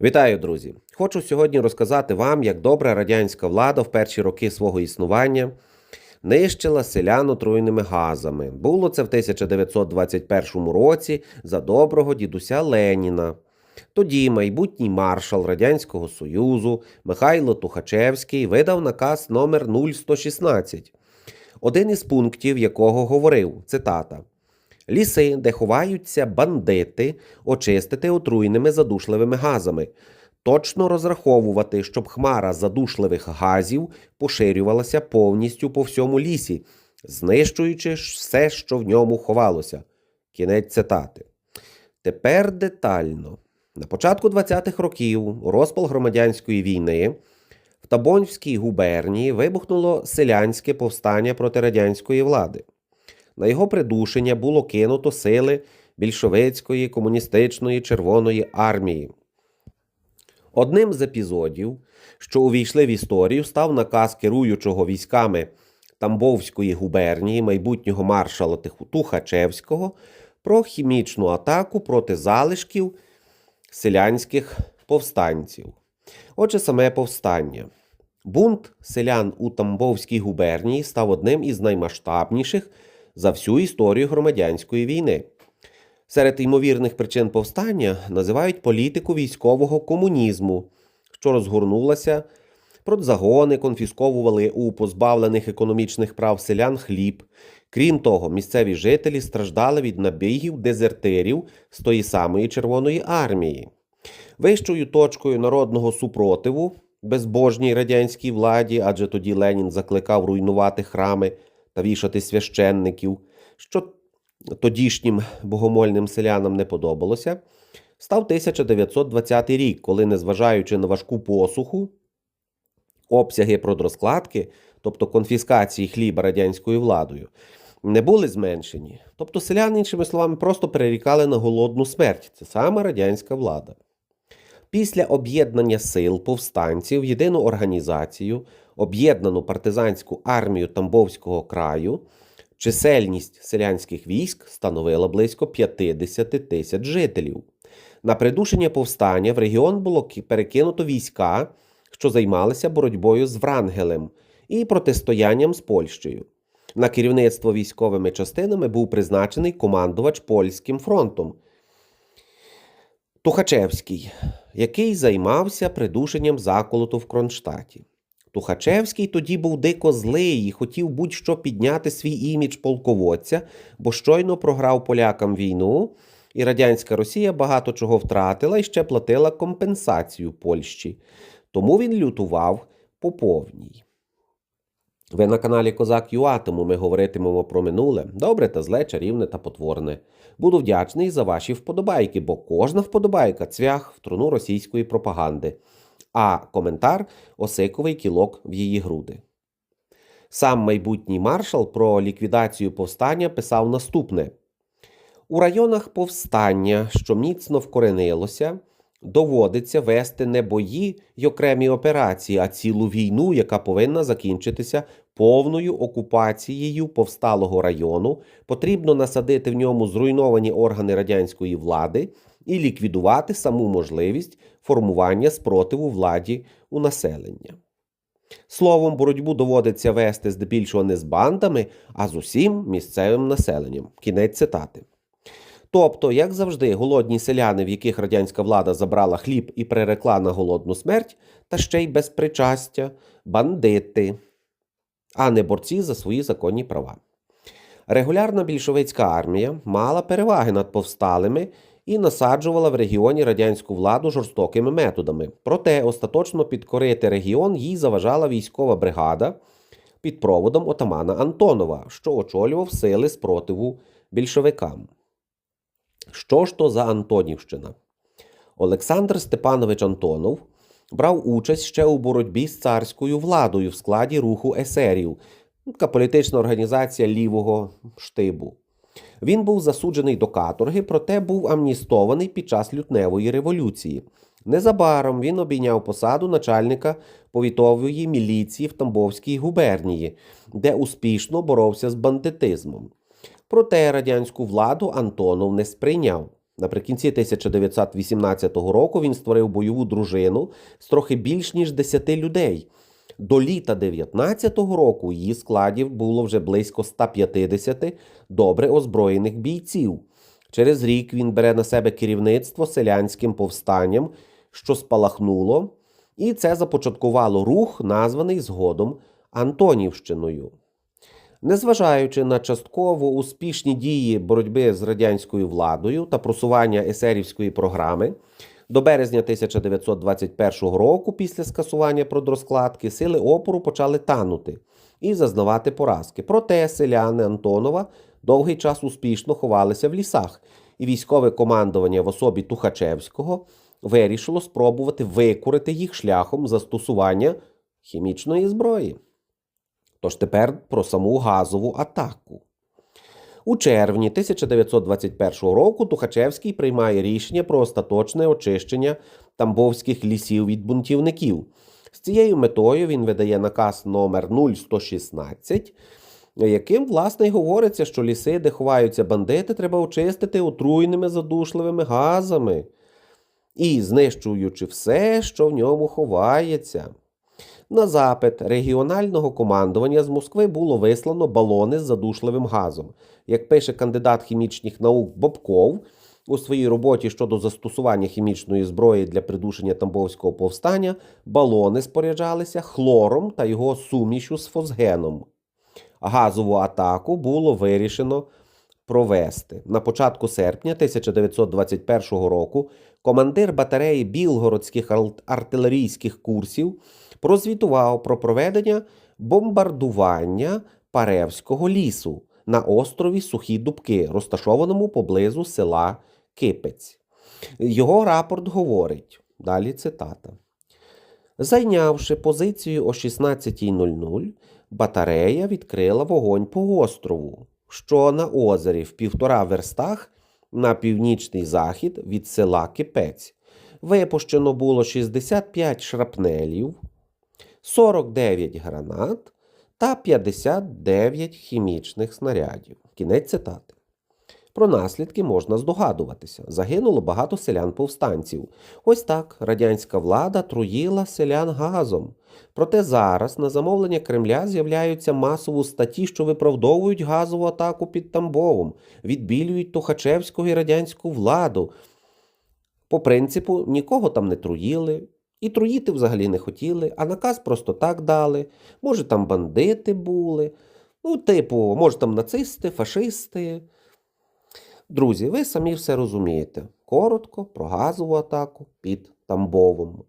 Вітаю, друзі! Хочу сьогодні розказати вам, як добра радянська влада в перші роки свого існування нищила селян отруйними газами. Було це в 1921 році за доброго дідуся Леніна. Тоді майбутній маршал Радянського Союзу Михайло Тухачевський видав наказ номер 0116, один із пунктів якого говорив цитата. Ліси, де ховаються бандити, очистити отруйними задушливими газами, точно розраховувати, щоб хмара задушливих газів поширювалася повністю по всьому лісі, знищуючи все, що в ньому ховалося. Кінець цитати. Тепер детально. На початку 20-х років розпал громадянської війни в Табонській губернії вибухнуло селянське повстання проти радянської влади. На його придушення було кинуто сили більшовицької комуністичної Червоної армії. Одним з епізодів, що увійшли в історію, став наказ керуючого військами Тамбовської губернії майбутнього маршала Тухачевського про хімічну атаку проти залишків селянських повстанців. Отже, саме повстання. Бунт селян у Тамбовській губернії став одним із наймасштабніших за всю історію громадянської війни. Серед ймовірних причин повстання називають політику військового комунізму, що розгорнулася, продзагони конфісковували у позбавлених економічних прав селян хліб. Крім того, місцеві жителі страждали від набігів дезертирів з тої самої Червоної армії. Вищою точкою народного супротиву безбожній радянській владі, адже тоді Ленін закликав руйнувати храми та вішати священників, що тодішнім богомольним селянам не подобалося, став 1920 рік, коли, незважаючи на важку посуху, обсяги продрозкладки, тобто конфіскації хліба радянською владою, не були зменшені. Тобто селяни, іншими словами, просто перерікали на голодну смерть. Це саме радянська влада. Після об'єднання сил повстанців в єдину організацію, об'єднану партизанську армію Тамбовського краю, чисельність селянських військ становила близько 50 тисяч жителів. На придушення повстання в регіон було перекинуто війська, що займалися боротьбою з Врангелем і протистоянням з Польщею. На керівництво військовими частинами був призначений командувач Польським фронтом Тухачевський, який займався придушенням заколоту в Кронштадті. Тухачевський тоді був дико злий і хотів будь-що підняти свій імідж полководця, бо щойно програв полякам війну, і радянська Росія багато чого втратила і ще платила компенсацію Польщі. Тому він лютував по повній. Ви на каналі Козак ЮА, тому ми говоритимемо про минуле, добре та зле, чарівне та потворне. Буду вдячний за ваші вподобайки, бо кожна вподобайка цвях в труну російської пропаганди, а коментар осиковий кілок в її груди. Сам майбутній маршал про ліквідацію повстання писав наступне: у районах повстання, що міцно вкоренилося, доводиться вести не бої й окремі операції, а цілу війну, яка повинна закінчитися повною окупацією повсталого району. Потрібно насадити в ньому зруйновані органи радянської влади і ліквідувати саму можливість формування спротиву владі у населення. Словом, боротьбу доводиться вести здебільшого не з бандами, а з усім місцевим населенням. Кінець цитати. Тобто, як завжди, голодні селяни, в яких радянська влада забрала хліб і прирекла на голодну смерть, та ще й без причастя, бандити, а не борці за свої законні права. Регулярна більшовицька армія мала переваги над повсталими і насаджувала в регіоні радянську владу жорстокими методами. Проте остаточно підкорити регіон їй заважала військова бригада під проводом отамана Антонова, що очолював сили спротиву більшовикам. Що ж то за Антонівщина? Олександр Степанович Антонов брав участь ще у боротьбі з царською владою в складі руху есерів, така політична організація лівого штибу. Він був засуджений до каторги, проте був амністований під час лютневої революції. Незабаром він обійняв посаду начальника повітової міліції в Тамбовській губернії, де успішно боровся з бандитизмом. Проте радянську владу Антонов не сприйняв. Наприкінці 1918 року він створив бойову дружину з трохи більш ніж 10 людей. До літа 19-го року її складів було вже близько 150 добре озброєних бійців. Через рік він бере на себе керівництво селянським повстанням, що спалахнуло, і це започаткувало рух, названий згодом Антонівщиною. Незважаючи на частково успішні дії боротьби з радянською владою та просування есерівської програми, до березня 1921 року, після скасування продрозкладки, сили опору почали танути і зазнавати поразки. Проте селяни Антонова довгий час успішно ховалися в лісах, і військове командування в особі Тухачевського вирішило спробувати викурити їх шляхом застосування хімічної зброї. Тож тепер про саму газову атаку. У червні 1921 року Тухачевський приймає рішення про остаточне очищення тамбовських лісів від бунтівників. З цією метою він видає наказ номер 0116, яким, власне, й говориться, що ліси, де ховаються бандити, треба очистити отруйними задушливими газами і знищуючи все, що в ньому ховається. На запит регіонального командування з Москви було вислано балони з задушливим газом. Як пише кандидат хімічних наук Бобков у своїй роботі щодо застосування хімічної зброї для придушення Тамбовського повстання, балони споряджалися хлором та його сумішю з фосгеном. Газову атаку було вирішено провести. На початку серпня 1921 року командир батареї білгородських артилерійських курсів прозвітував про проведення бомбардування Паревського лісу на острові Сухі Дубки, розташованому поблизу села Кипець. Його рапорт говорить, далі цитата. Зайнявши позицію о 16.00, батарея відкрила вогонь по острову, що на озері в півтора верстах на північний захід від села Кипець. Випущено було 65 шрапнелів, 49 гранат та 59 хімічних снарядів. Кінець цитати. Про наслідки можна здогадуватися. Загинуло багато селян-повстанців. Ось так радянська влада труїла селян газом. Проте зараз на замовлення Кремля з'являються масово статті, що виправдовують газову атаку під Тамбовом, відбілюють Тухачевську і радянську владу. По принципу, нікого там не труїли, і труїти взагалі не хотіли, а наказ просто так дали. Може, там бандити були. Ну, типу, може, там нацисти, фашисти. Друзі, ви самі все розумієте. Коротко про газову атаку під Тамбовом.